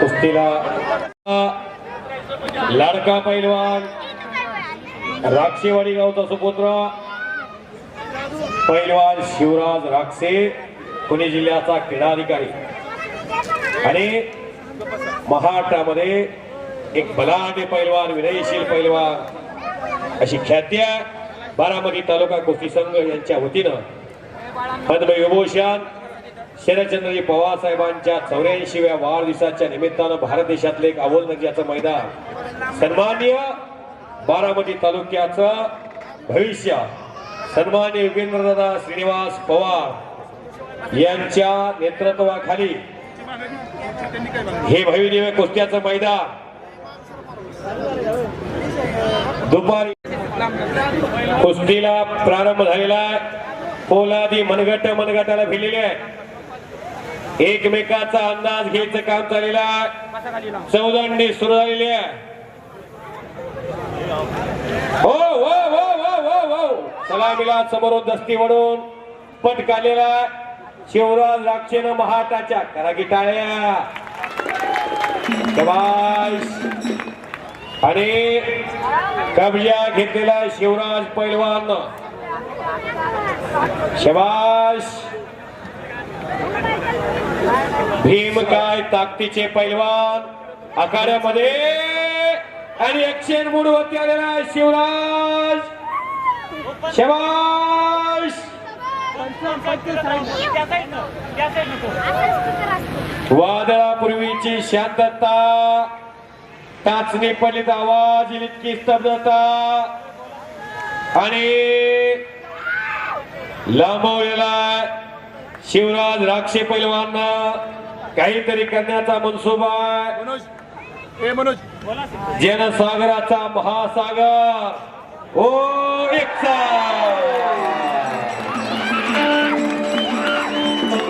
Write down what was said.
कुस्तीला. लाडका पैलवान राक्षेवाडी गावचा सुपुत्र पैलवान शिवराज राक्षे पुणे जिल्ह्याचा क्रीडा अधिकारी आणि महाराष्ट्रामध्ये एक बलाढ्य पैलवान विनयशील पैलवान अशी ख्याती आहे. बारामती तालुका कुस्ती संघ यांच्या वतीनं पद्मविभूषण शरदचंद्रजी पवार साहेबांच्या चौऱ्याऐंशीव्या वाढदिवसाच्या निमित्तानं भारत देशातले एक अव्वल दर्जाचं मैदान. सन्मान्य बारामती तालुक्याचं भविष्य. सन्मान्य युगेंद्रदादा श्रीनिवास पवार यांच्या नेतृत्वाखाली हे भविदिव्य कुस्त्याचं मैदान. दुपारी कुस्तीला प्रारंभ झालेला आहे. पोलादी मनगट मनगटाला भिलेले आहे. एकमेकाचा अंदाज घ्यायचं काम चाललेलं आहे. चौदांडी सुरू झालेली आहे. हो हो हो हो हो हो. सलामीला समोरून दस्ती म्हणून पटकालेला शिवराज राक्षेनं महाटाच्या करा की टाळ्या आणि कब्जा घेतलेला शिवराज पैलवान. शबाश भीम काय ताकदीचे पैलवान? आखाड्यामध्ये आणि एकशे वरती आलेला आहे शिवराज. शबाश वादळापूर्वीची शांतता टाचणी पडलीत आवाज इतकी स्तब्धता. आणि लांबवलेला शिवराज राक्षे पैलवांना. काहीतरी करण्याचा मनसुबा आहे. मनोज. जनसागराचा महासागर. ओ एक